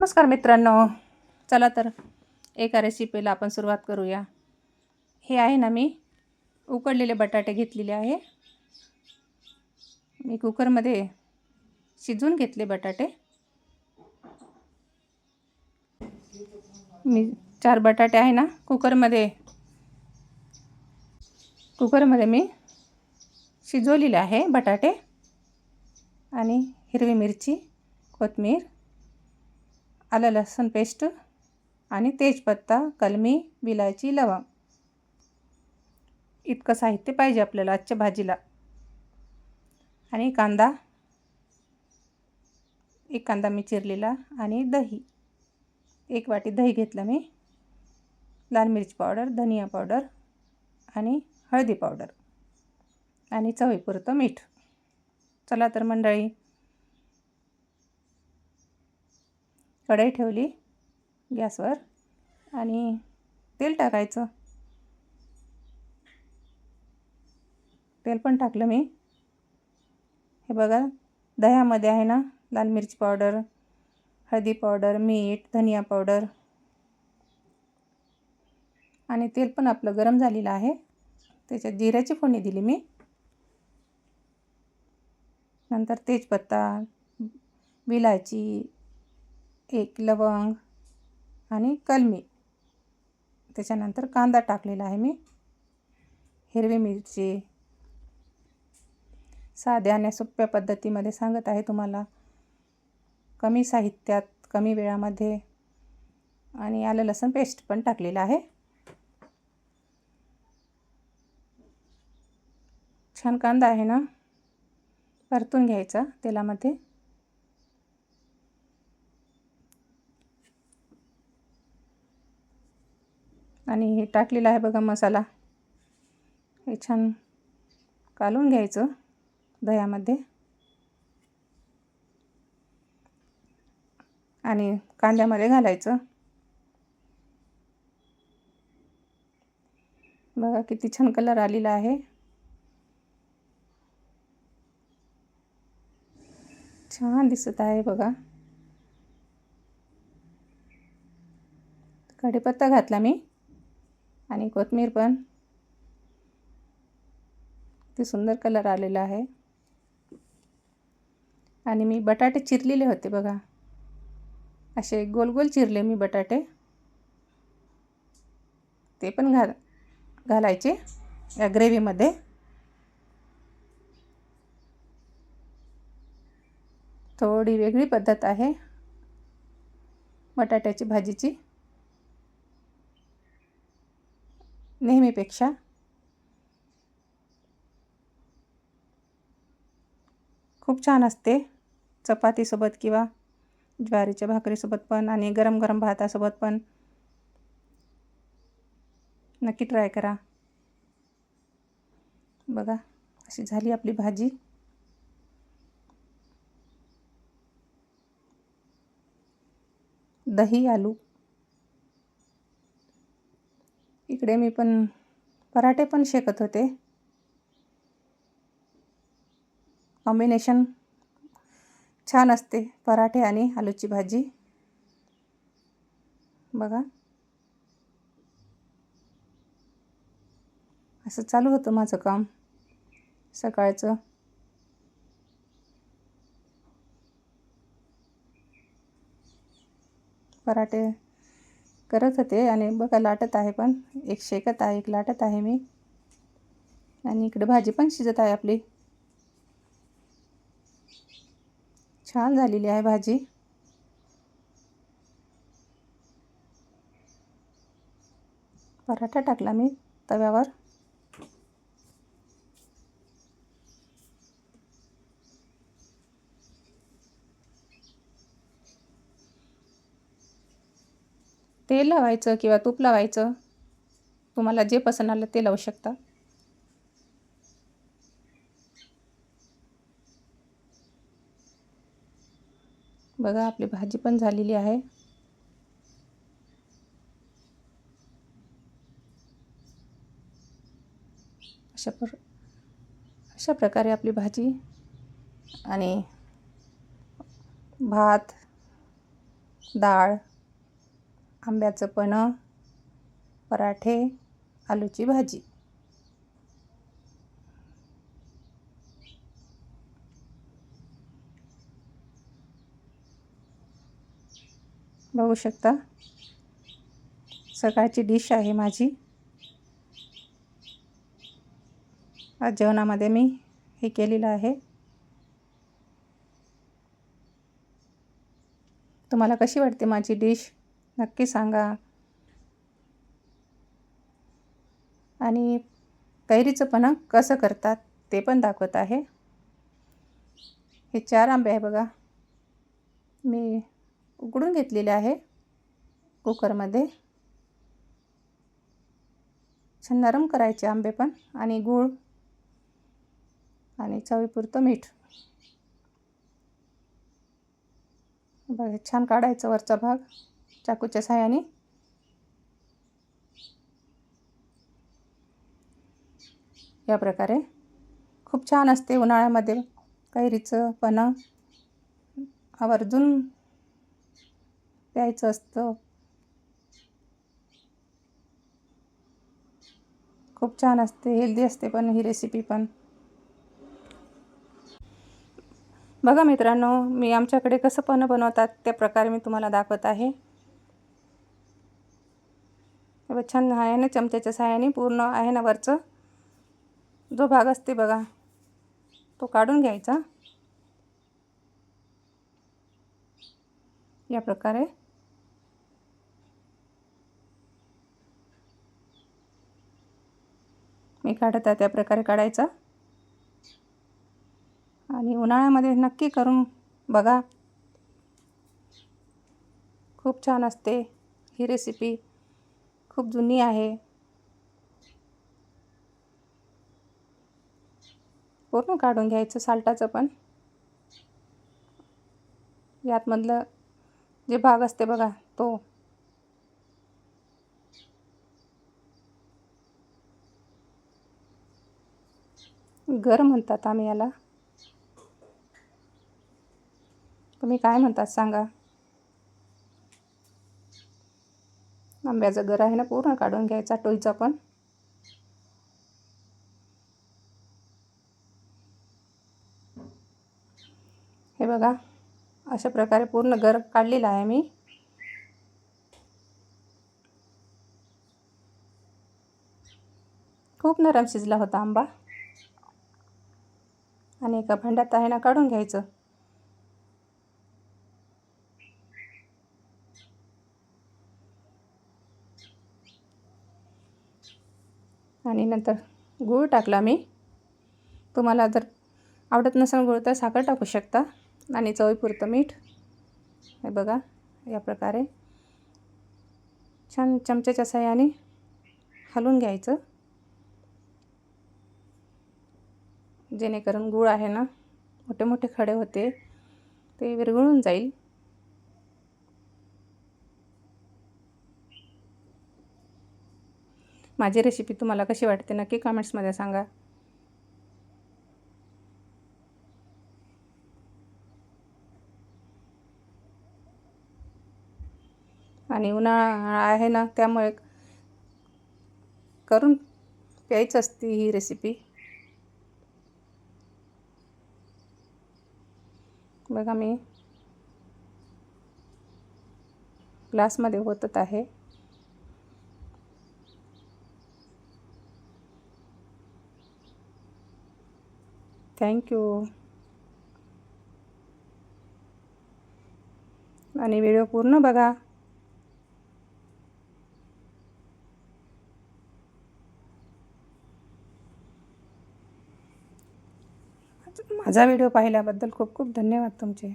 नमस्कार मित्रांनो. चला तर एका रेसिपीला आपण सुरुवात करूया. हे आहे ना मी उकडलेले बटाटे घेतलेले आहे. मी कुकरमध्ये शिजवून घेतले बटाटे. मी चार बटाटे आहे ना कुकरमध्ये. कुकरमध्ये मी शिजवलेले आहे बटाटे आणि हिरवी मिरची कोथमीर आलं लसूण पेस्ट आणि तेजपत्ता कलमी विलायची लवंग. इतकं साहित्य पाहिजे आपल्याला आजच्या भाजीला. आणि कांदा एक कांदा मी चिरलेला आणि दही. एक वाटी दही घेतलं मी. लाल मिरची पावडर धनिया पावडर आणि हळदी पावडर आणि चवीपुरतं मीठ. चला तर मंडळी कढई ठेवली गॅसवर आणि तेल टाकायचं. तेल पण टाकलं मी. हे बघा दह्यामध्ये आहे ना लाल मिरची पावडर हळदी पावडर मीठ धनिया पावडर. आणि तेल पण आपलं गरम झालेलं आहे. त्याच्यात जिऱ्याची फोडणी दिली मी. नंतर तेजपत्ता विलायची एक लवंग आणि कलमी. त्याच्यानंतर कांदा टाकलेला आहे मी. हिरवी मिरची. साध्या आणि सोप्या पद्धतीमध्ये सांगत आहे तुम्हाला. कमी साहित्यात कमी वेळामध्ये. आणि आलं लसूण पेस्ट पण टाकलेलं आहे. छान कांदा आहे ना? परतून घ्यायचा तेलामध्ये. आणि हे टाकलेलं आहे बघा मसाला. हे छान कालून घ्यायचं दह्यामध्ये. आणि कांद्यामध्ये घालायचं. बघा किती छान कलर आलेला आहे. छान दिसत आहे बघा. कढीपत्ता घातला मी. आणि कोथमीर पण. ते सुंदर कलर आलेला आहे. आणि मी बटाटे चिरलेले होते बघा. असे गोल गोल चिरले मी बटाटे. ते पण घाल घालायचे या ग्रेव्हीमध्ये. थोडी वेगळी पद्धत आहे बटाट्याची भाजीची. नेहमीपेक्षा. खूप छान असते. चपातीसोबत किंवा ज्वारीच्या भाकरीसोबत पण आणि गरम गरम भातासोबत पण. नक्की ट्राय करा. बघा अशी झाली आपली भाजी. दही आलू. इकडे मी पण पराठे पण शेकत होते. कॉम्बिनेशन छान असते पराठे आणि आलूची भाजी. बघा. असं चालू होतं माझं काम. सकाळचं. पराठे करत होते आणि बघा लाटत आहे पण. एक शेकत आहे एक लाटत आहे मी. आणि इकडे भाजी पण शिजत आहे आपली. छान झालेली आहे भाजी. पराठा टाकला मी तव्यावर. तेल लावायचं किंवा तूप लावायचं? तुम्हाला जे पसंत आलं ते लावू शकता. बघा आपली भाजी पण झालेली आहे. अशा प्र अशा प्रकारे आपली भाजी आणि भात डाळ आंब्याचं पणं पराठे आलूची भाजी. बघू शकता. सकाळची डिश आहे माझी. आज जेवणामध्ये मी हे केलेलं आहे. तुम्हाला कशी वाटते माझी डिश? नक्की सांगा. आणि कैरीचं पण कसं करतात ते पण दाखवत आहे. हे चार आंबे आहे बघा. मी उकडून घेतलेले आहे कुकरमध्ये. छान नरम करायचे आंबे पण आणि गूळ आणि चवीपुरतं मीठ. बघा छान काढायचं वरचा भाग. चाकूच्या साह्याने. या प्रकारे. खूप छान असते उन्हाळ्यामध्ये. कैरीचं पणं आवर्जून प्यायचं असतं. खूप छान असते. हेल्दी असते पण ही रेसिपी पण. बघा मित्रांनो मी आमच्याकडे कसं पण बनवतात त्या प्रकारे मी तुम्हाला दाखवत आहे. छान आहे ना चमच्याच्या सहाय्याने पूर्ण आहे ना वरचं? जो भाग असते बघा तो काढून घ्यायचा. या प्रकारे. मी काढत आहे त्या प्रकारे काढायचा. आणि उन्हाळ्यामध्ये नक्की करून बघा. खूप छान असते ही रेसिपी खूप जुनी आहे. पूर्ण काढून घ्यायचं साल्टाचं पण. यातमधलं जे भाग असते बघा तो. गर म्हणतात आम्ही याला. तुम्ही काय म्हणतात सांगा. आंब्याचं गर आहे ना पूर्ण काढून घ्यायचा टोईचा पण. हे बघा अशा प्रकारे पूर्ण गर काढलेला आहे मी. खूप नरम शिजला होता आंबा. आणि एका भांड्यात आहे ना काढून घ्यायचं. आणि नंतर गूळ टाकला मी. तुम्हाला जर आवडत नसेल गूळ तर साखर टाकू शकता. आणि चवीपुरतं मीठ. हे बघा या प्रकारे. छान चमच्याच्या सहाय्याने हलवून घ्यायचं. जेणेकरून गूळ आहे ना मोठे मोठे खडे होते ते विरघळून जाईल. माझी रेसिपी तुम्हाला कशी वाटते नक्की कमेंट्समध्ये सांगा. आणि उन्हाळा आहे ना त्यामुळे करून प्यायच असते ही रेसिपी बघा मी ग्लासमध्ये होतच आहे. थँक्यू आणि व्हिडिओ पूर्ण बघा. माझा व्हिडिओ पाहिल्याबद्दल खूप खूप धन्यवाद तुमचे.